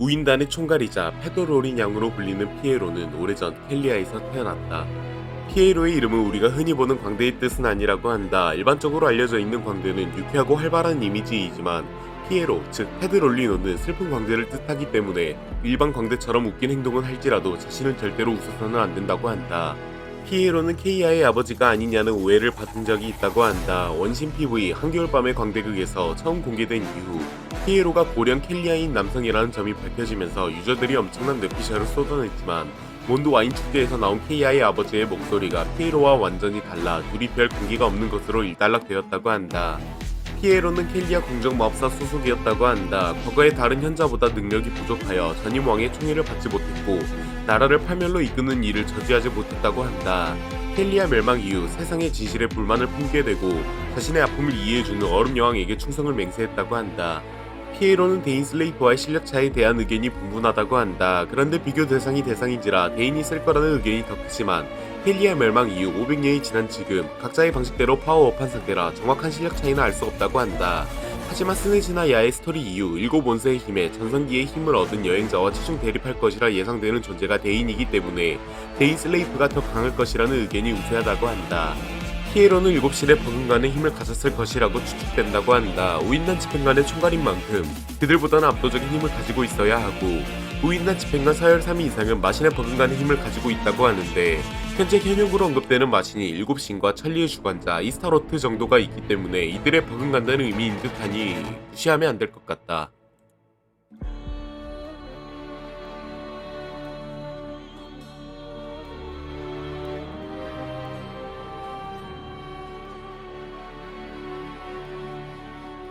우인단의 총괄이자 페도로린 양으로 불리는 피에로는 오래전 켈리아에서 태어났다. 피에로의 이름은 우리가 흔히 보는 광대의 뜻은 아니라고 한다. 일반적으로 알려져 있는 광대는 유쾌하고 활발한 이미지이지만 피에로, 즉 페드롤리노는 슬픈 광대를 뜻하기 때문에 일반 광대처럼 웃긴 행동은 할지라도 자신은 절대로 웃어서는 안 된다고 한다. 피에로는 케이아의 아버지가 아니냐는 오해를 받은 적이 있다고 한다. 원신 PV 한겨울밤의 광대극에서 처음 공개된 이후 피에로가 고령 켈리아인 남성이라는 점이 밝혀지면서 유저들이 엄청난 뇌피셜을 쏟아냈지만 몬드 와인 축제에서 나온 케이아의 아버지의 목소리가 피에로와 완전히 달라 둘이 별 관계가 없는 것으로 일단락되었다고 한다. 피에로는 켈리아 공정 마법사 소속이었다고 한다. 과거의 다른 현자보다 능력이 부족하여 전임 왕의 총애를 받지 못했고 나라를 파멸로 이끄는 일을 저지하지 못했다고 한다. 켈리아 멸망 이후 세상의 진실에 불만을 품게 되고 자신의 아픔을 이해해주는 얼음 여왕에게 충성을 맹세했다고 한다. 피에로는 데인 슬레이프와의 실력 차에 대한 의견이 분분하다고 한다. 그런데 비교 대상이 대상인지라 데인이 쓸 거라는 의견이 더 크지만 켈리아 멸망 이후 500년이 지난 지금 각자의 방식대로 파워업한 상태라 정확한 실력 차이는 알 수 없다고 한다. 하지만 스네지나 야의 스토리 이후 일곱 원세의 힘에 전성기의 힘을 얻은 여행자와 최종 대립할 것이라 예상되는 존재가 데인이기 때문에 데인 슬레이프가 더 강할 것이라는 의견이 우세하다고 한다. 피에로는 일곱 실의 버금간의 힘을 가졌을 것이라고 추측된다고 한다. 우인단 집행관의 총괄인 만큼 그들보다는 압도적인 힘을 가지고 있어야 하고 우인단 집행관 서열 3위 이상은 마신의 버금간의 힘을 가지고 있다고 하는데 현재 현역으로 언급되는 마신이 일곱 신과 천리의 주관자 이스타로트 정도가 있기 때문에 이들의 버금간다는 의미인 듯하니 무시하면 안 될 것 같다.